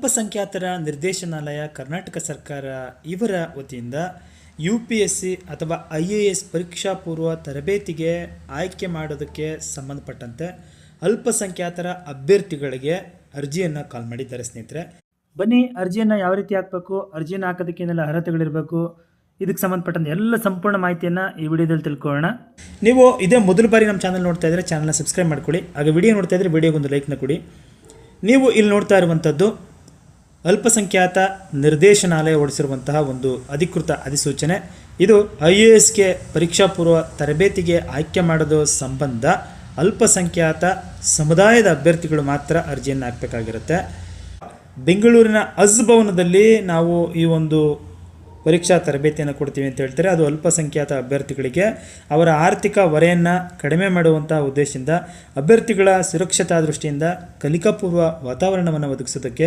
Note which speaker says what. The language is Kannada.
Speaker 1: ಅಲ್ಪಸಂಖ್ಯಾತರ ನಿರ್ದೇಶನಾಲಯ ಕರ್ನಾಟಕ ಸರ್ಕಾರ ಇವರ ವತಿಯಿಂದ ಯು ಪಿ ಎಸ್ ಸಿ ಅಥವಾ ಐ ಎ ಎಸ್ ಪರೀಕ್ಷಾ ಪೂರ್ವ ತರಬೇತಿಗೆ ಆಯ್ಕೆ ಮಾಡೋದಕ್ಕೆ ಸಂಬಂಧಪಟ್ಟಂತೆ ಅಲ್ಪಸಂಖ್ಯಾತರ ಅಭ್ಯರ್ಥಿಗಳಿಗೆ ಅರ್ಜಿಯನ್ನು ಕಾಲ್ ಮಾಡಿದ್ದಾರೆ ಸ್ನೇಹಿತರೆ. ಬನ್ನಿ, ಅರ್ಜಿಯನ್ನು ಯಾವ ರೀತಿ ಹಾಕಬೇಕು, ಅರ್ಜಿಯನ್ನು ಹಾಕೋದಕ್ಕೆ ಏನೆಲ್ಲ ಅರ್ಹತೆಗಳಿರಬೇಕು, ಇದಕ್ಕೆ ಸಂಬಂಧಪಟ್ಟಂತೆ ಎಲ್ಲ ಸಂಪೂರ್ಣ ಮಾಹಿತಿಯನ್ನು ಈ ವಿಡಿಯೋದಲ್ಲಿ ತಿಳ್ಕೊಳ್ಳೋಣ. ನೀವು ಇದೇ ಮೊದಲ ಬಾರಿ ನಮ್ಮ ಚಾನಲ್ ನೋಡ್ತಾ ಇದ್ದರೆ ಚಾನಲ್ನ ಸಬ್ಸ್ಕ್ರೈಬ್ ಮಾಡ್ಕೊಳ್ಳಿ. ಹಾಗೆ ವಿಡಿಯೋ ನೋಡ್ತಾ ಇದ್ದರೆ ವಿಡಿಯೋಗೊಂದು ಲೈಕ್ನ ಕೊಡಿ. ನೀವು ಇಲ್ಲಿ ನೋಡ್ತಾ ಇರುವಂಥದ್ದು ಅಲ್ಪಸಂಖ್ಯಾತ ನಿರ್ದೇಶನಾಲಯ ಹೊರಡಿಸಿರುವಂತಹ ಒಂದು ಅಧಿಕೃತ ಅಧಿಸೂಚನೆ. ಇದು ಐ ಎ ಎಸ್ಗೆ ಪರೀಕ್ಷಾ ಪೂರ್ವ ತರಬೇತಿಗೆ ಆಯ್ಕೆ ಮಾಡೋದು ಸಂಬಂಧ ಅಲ್ಪಸಂಖ್ಯಾತ ಸಮುದಾಯದ ಅಭ್ಯರ್ಥಿಗಳು ಮಾತ್ರ ಅರ್ಜಿಯನ್ನು ಹಾಕಬೇಕಾಗಿರುತ್ತೆ. ಬೆಂಗಳೂರಿನ ಅಜ್ ಭವನದಲ್ಲಿ ನಾವು ಈ ಒಂದು ಪರೀಕ್ಷಾ ತರಬೇತಿಯನ್ನು ಕೊಡ್ತೀವಿ ಅಂತ ಹೇಳ್ತಾರೆ. ಅದು ಅಲ್ಪಸಂಖ್ಯಾತ ಅಭ್ಯರ್ಥಿಗಳಿಗೆ ಅವರ ಆರ್ಥಿಕ ಹೊರೆಯನ್ನು ಕಡಿಮೆ ಮಾಡುವಂಥ ಉದ್ದೇಶದಿಂದ ಅಭ್ಯರ್ಥಿಗಳ ಸುರಕ್ಷತಾ ದೃಷ್ಟಿಯಿಂದ ಕಲಿಕಾಪೂರ್ವ ವಾತಾವರಣವನ್ನು ಒದಗಿಸೋದಕ್ಕೆ